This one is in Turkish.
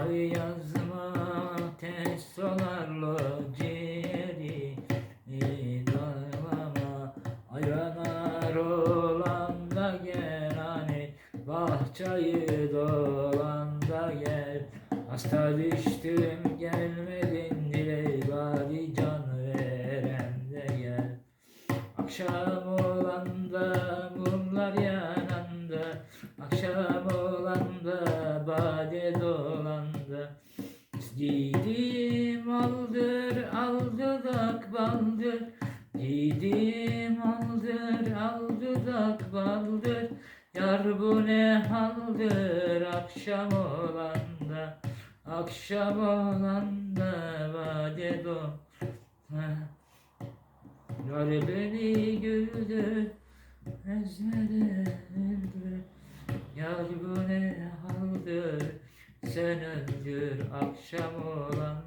yazma test solarlı ciğeri e, darlama. Ayranar olan da gel hani bahçeyi dolan da gel. Hasta düştüm gelmedin dile bari can veren de gel. Akşam olan da mumlar yer da bade dolanda Didim aldır aldıdak baldır. Didim aldır aldıdak baldır. Yar bu ne haldır akşam olanda. Akşam olanda bade do. Yar beni güldür öldür Yar bu ne haldır Sen öldür akşam olan